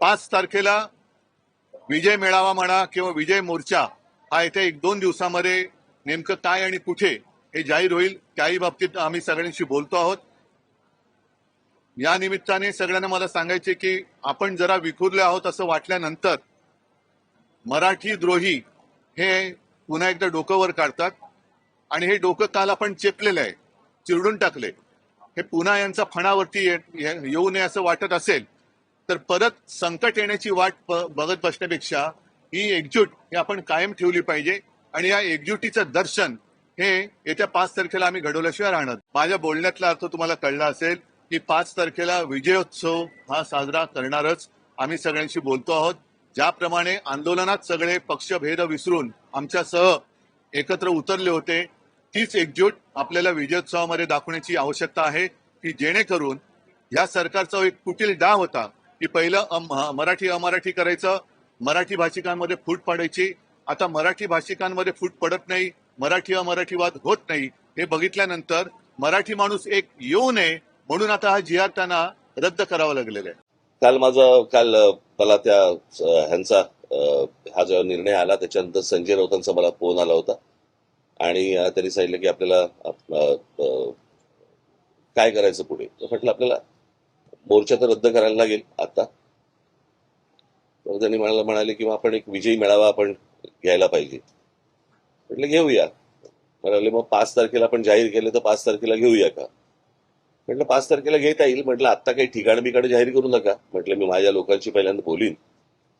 पाच तारखेला विजय मेळावा म्हणा किंवा विजय मोर्चा हा येत्या एक दोन दिवसामध्ये नेमकं काय आणि कुठे हे जाहीर होईल त्याही बाबतीत आम्ही सगळ्यांशी बोलतो आहोत. या निमित्ताने सगळ्यांना मला सांगायचे की आपण जरा विखुरले आहोत असं वाटल्यानंतर मराठी द्रोही हे पुन्हा एकदा डोकं वर काढतात आणि हे डोकं काल आपण चेपलेलं आहे चिरडून टाकले हे पुन्हा यांचा फणावरती ये- येऊ नये असं वाटत असेल तर परत संकट येण्याची वाट बघत बसण्यापेक्षा ही एकजूट ही आपण कायम ठेवली पाहिजे. आणि या एकजुटीचं दर्शन हे येत्या पाच तारखेला आम्ही घडवल्याशिवाय राहणार. माझ्या बोलण्यातला अर्थ तुम्हाला कळला असेल की पाच तारखेला विजयोत्सव हा साजरा करणारच आम्ही सगळ्यांशी बोलतो आहोत. ज्याप्रमाणे आंदोलनात सगळे पक्षभेद विसरून आमच्यासह एकत्र उतरले होते तीच एकजूट आपल्याला विजयोत्सवामध्ये दाखवण्याची आवश्यकता आहे की जेणेकरून या सरकारचा एक कुटील डाव होता. की पहिलं मराठी अमराठी करायचं मराठी भाषिकांमध्ये फूट पाडायची. आता मराठी भाषिकांमध्ये फूट पडत नाही मराठी अमराठीवाद होत नाही हे बघितल्यानंतर मराठी माणूस एक येऊ नये म्हणून आता हा जी त्यांना रद्द करावा लागलेला आहे. काल माझा काल मला त्या ह्यांचा हा जो निर्णय आला त्याच्यानंतर संजय राऊतांचा मला फोन आला होता. आणि त्यांनी सांगितलं की आपल्याला काय करायचं पुढे? म्हटलं आपल्याला मोर्चा तर रद्द करायला लागेल आता. तर त्यांनी मला म्हणाले की आपण एक विजयी मेळावा आपण घ्यायला पाहिजे. म्हटलं घेऊया. म्हणाले मग पाच तारखेला आपण जाहीर केलं तर पाच तारखेला घेऊया का? म्हटलं पाच तारखेला घेता येईल. म्हटलं आता काही ठिकाण बिकाण जाहीर करू नका. म्हटलं मी माझ्या लोकांशी पहिल्यांदा बोलीन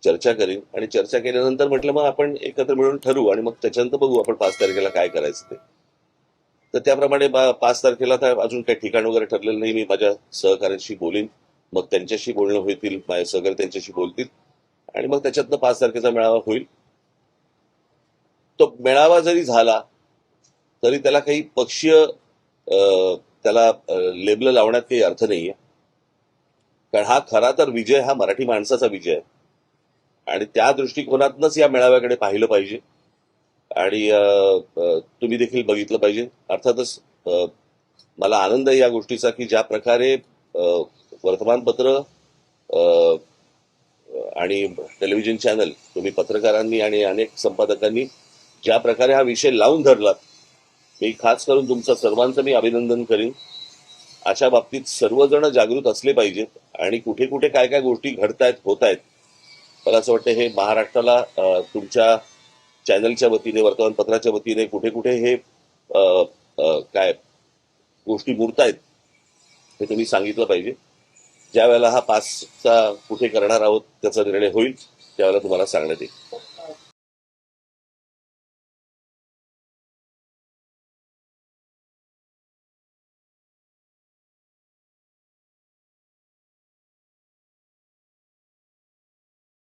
चर्चा करीन आणि चर्चा केल्यानंतर म्हटलं मग आपण एकत्र मिळून ठरवू आणि मग त्याच्यानंतर बघू आपण पाच तारखेला काय करायचं ते. तर त्याप्रमाणे पाच तारखेला तर अजून काही ठिकाण वगैरे ठरलेलं नाही. मी माझ्या सहकाऱ्यांशी बोलीन. मग त्यांच्याशी बोलणं होतील माझे सहकारी त्यांच्याशी बोलतील आणि मग त्याच्यातनं पाच तारखेचा मेळावा होईल. तो मेळावा जरी झाला तरी त्याला काही पक्षीय त्याला लेबल लावण्यात काही अर्थ नाहीये. कारण हा खरा तर विजय हा मराठी माणसाचा विजय आहे. आणि त्या दृष्टिकोनातनच या मेळाव्याकडे पाहिलं पाहिजे. आणि तुम्ही देखील बघितलं पाहिजे. अर्थातच मला आनंद आहे या गोष्टीचा की ज्या प्रकारे वर्तमानपत्र आणि टेलिव्हिजन चॅनल. तुम्ही पत्रकारांनी आणि अनेक संपादकांनी ज्या प्रकारे हा विषय लावून धरलात मी खास करून तुमचं सर्वांचं मी अभिनंदन करीन. अशा बाबतीत सर्वजण जागृत असले पाहिजेत आणि कुठे कुठे काय काय गोष्टी घडतायत होत आहेत मला असं वाटतं हे महाराष्ट्राला तुमच्या चॅनलच्या वतीने वर्तमानपत्राच्या वतीने कुठे कुठे हे काय गोष्टी मुरतायत हे तुम्ही सांगितलं पाहिजे. ज्या वेळेला हा पासचा कुठे करणार आहोत त्याचा निर्णय होईल त्यावेळेला तुम्हाला सांगण्यात येईल.